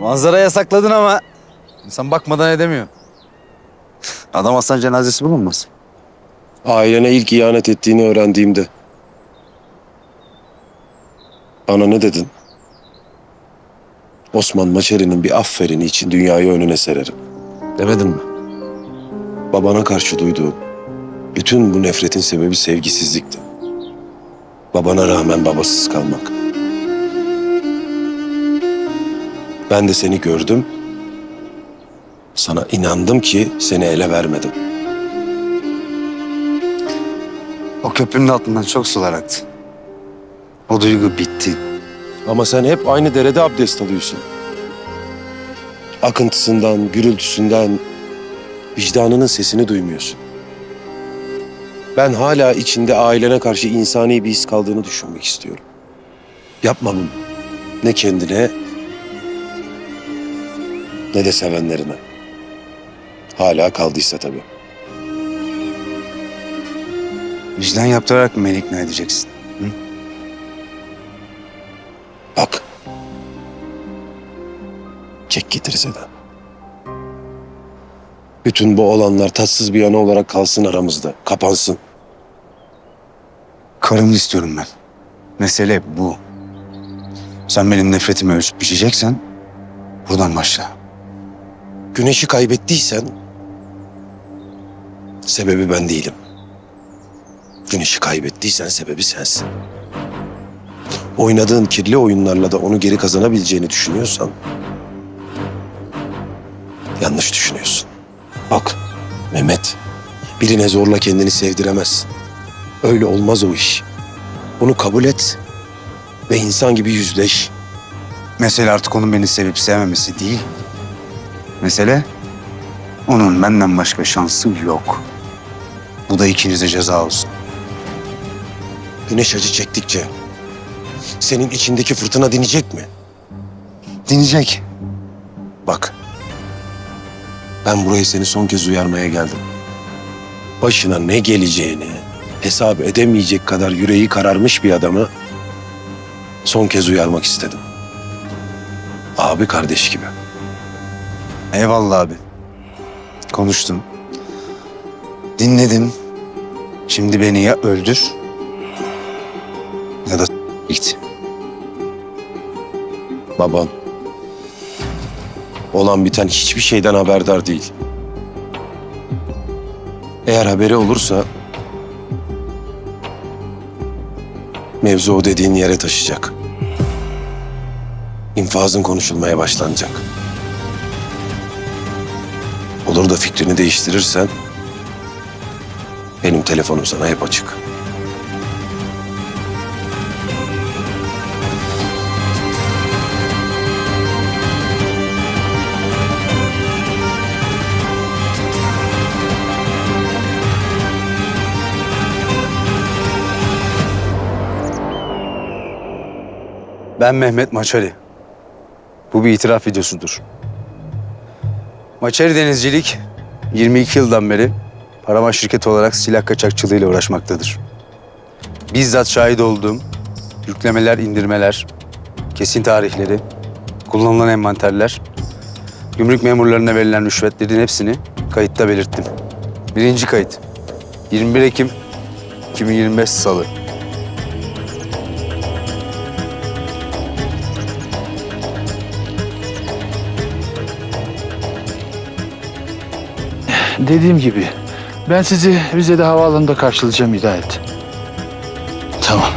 Manzara yasakladın ama insan bakmadan edemiyor. Adam Hasan cenazesi bulunmaz. Ailene ilk ihanet ettiğini öğrendiğimde. Bana ne dedin? Osman Maçeri'nin bir afferini için dünyayı önüne sererim. Demedin mi? Babana karşı duyduğum bütün bu nefretin sebebi sevgisizlikti. Babana rağmen babasız kalmak. Ben de seni gördüm. Sana inandım ki seni ele vermedim. O köprünün altından çok sular aktı. O duygu bitti. Ama sen hep aynı derede abdest alıyorsun. Akıntısından, gürültüsünden, vicdanının sesini duymuyorsun. Ben hala içinde ailene karşı insani bir his kaldığını düşünmek istiyorum. Yapma bunu. Ne kendine ne de sevenlerine. Hala kaldıysa tabii. Vicdan yaptırarak mı beni ikna edeceksin? Bak. Çek getir Sedan. Bütün bu olanlar tatsız bir yanı olarak kalsın aramızda. Kapansın. Karımı istiyorum ben. Mesele bu. Sen benim nefretimi ölçüp biçeceksen buradan başla. Güneşi kaybettiysen sebebi ben değilim. Güneşi kaybettiysen sebebi sensin. Oynadığın kirli oyunlarla da onu geri kazanabileceğini düşünüyorsan yanlış düşünüyorsun. Bak Mehmet birine zorla kendini sevdiremezsin. Öyle olmaz o iş. Bunu kabul et ve insan gibi yüzleş. Mesele artık onun beni sevip sevmemesi değil. Mesele onun benden başka şansı yok. Bu da ikinize ceza olsun. Güneş acı çektikçe senin içindeki fırtına dinecek mi? Dinleyecek. Bak. Ben buraya seni son kez uyarmaya geldim. Başına ne geleceğini hesap edemeyecek kadar yüreği kararmış bir adamı son kez uyarmak istedim. Abi kardeş gibi. Eyvallah abi. Konuştum. Dinledim. Şimdi beni ya öldür ya da git. Baban. Olan biten hiçbir şeyden haberdar değil. Eğer haberi olursa mevzu o dediğin yere taşıyacak. İnfazın konuşulmaya başlanacak. Olur da fikrini değiştirirsen benim telefonum sana hep açık. Ben Mehmet Maçari. Bu bir itiraf videosudur. Maçari Denizcilik 22 yıldan beri Paraman şirketi olarak silah kaçakçılığıyla uğraşmaktadır. Bizzat şahit olduğum yüklemeler, indirmeler, kesin tarihleri, kullanılan envanterler, gümrük memurlarına verilen rüşvetlerin hepsini kayıtta belirttim. Birinci kayıt 21 Ekim 2025 Salı. Dediğim gibi ben sizi Rize'de havaalanında karşılayacağım Hidayet. Tamam.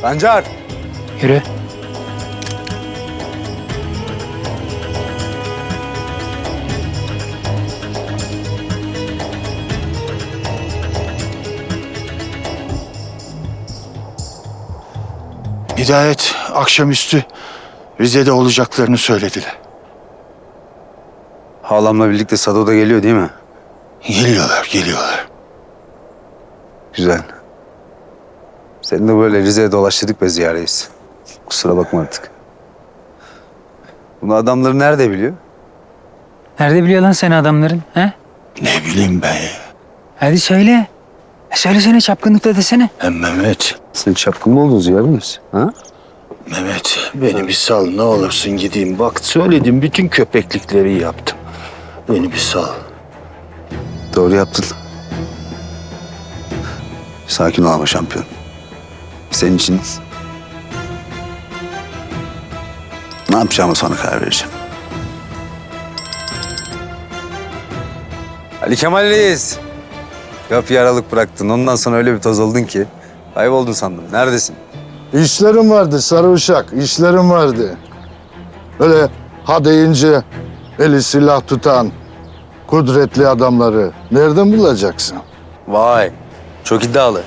Sancar! Yürü. Hidayet akşamüstü Rize'de olacaklarını söylediler. Halamla birlikte Sado da geliyor değil mi? Geliyorlar, geliyorlar. Güzel. Seni de böyle Rize'ye dolaştırdık be ziyareyiz. Kusura bakma artık. Bunu adamları nerede biliyor? Nerede biliyor lan seni adamların? He? Ne bileyim ben ya. Hadi söyle. E söylesene çapkınlıkla desene. Hem Mehmet, Sen çapkın mı oldun Ziya Reis? Ha? Mehmet beni bir sal ne olursun gideyim. Bak söyledim bütün köpeklikleri yaptım. Beni bir sal. Doğru yaptın. Sakin ol ama şampiyon. Senin için ne yapacağımı sonra karar vereceğim. Ali Kemal Reis. Kapıyı aralık bıraktın. Ondan sonra öyle bir toz oldun ki. Kayboldun sandım. Neredesin? İşlerim vardı sarı uşak, işlerim vardı. Öyle ha deyince eli silah tutan kudretli adamları nereden bulacaksın? Vay. Çok iddialı.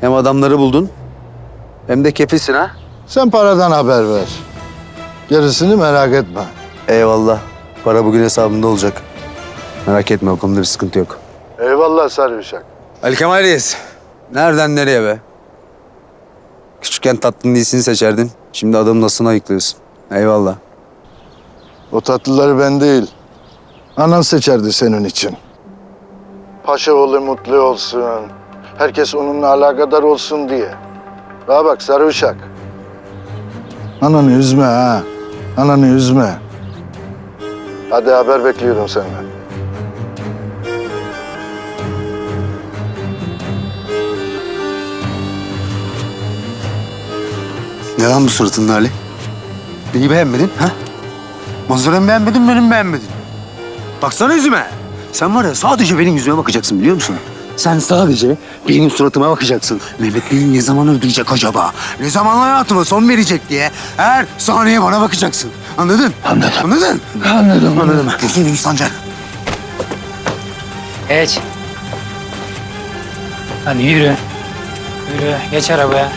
Hem adamları buldun hem de kefilsin ha. Sen paradan haber ver. Gerisini merak etme. Eyvallah. Para bugün hesabımda olacak. Merak etme o konuda bir sıkıntı yok. Eyvallah sarı uşak. Ali Kemal Reis. Nereden nereye be? Küçükken tatlının iyisini seçerdin. Şimdi adamın nasıl ayıklıyorsun. Eyvallah. O tatlıları ben değil. Anan seçerdi senin için. Paşa oğlu mutlu olsun. Herkes onunla alakadar olsun diye. Daha bak sarı uşak. Ananı üzme ha. Ananı üzme. Hadi haber bekliyorum senden. Ne lan bu suratın Ali? Neyi beğenmedin ha? Manzaramı beğenmedin, benim beğenmedin. Baksana yüzüme. Sen var ya sadece benim yüzüme bakacaksın biliyor musun? Sen sadece benim suratıma bakacaksın. Mehmet beni ne zaman öldürecek acaba? Ne zaman hayatıma son verecek diye her saniye bana bakacaksın. Anladın? Anladım. Anladın? Anladım. Anladım. Kesin Sancar. Geç. Hadi yürü. Yürü geç arabaya.